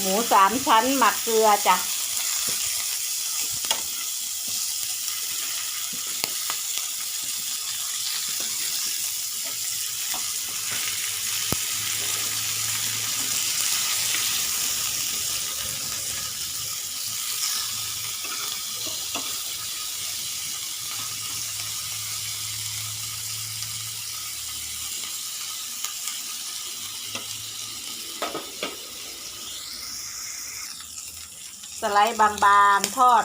หมูสามชั้นหมักเกลือจ้ะ ไลด์บางๆ ทอด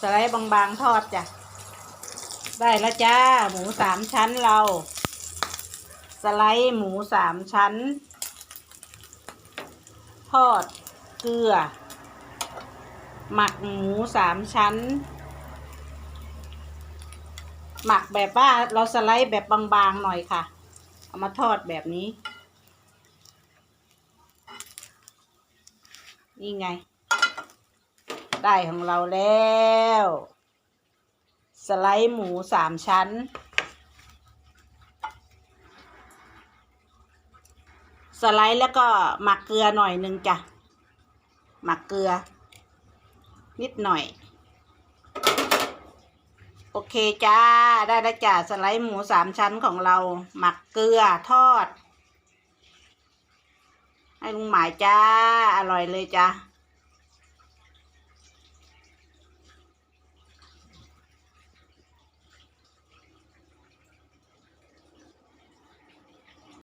สไลด์บางๆ ทอดจ้ะ ได้แล้วจ้า หมูสามชั้นเรา ไลด์หมูสามชั้น ทอดเกลือ หมักหมูสามชั้น หมักแบบว่าเราสไลด์แบบบางๆหน่อยค่ะ เอามาทอดแบบนี้ นี่ไง ได้ของเราแล้ว สไลด์หมูสามชั้น สไลด์แล้วก็หมักเกลือหน่อยหนึ่งจ้ะ หมักเกลือ นิดหน่อย โอเคจ้า ได้แล้วจ้ะสไลด์หมูสามชั้นของเรา หมักเกลือทอด ให้ลุงหมายจ้า อร่อยเลยจ้า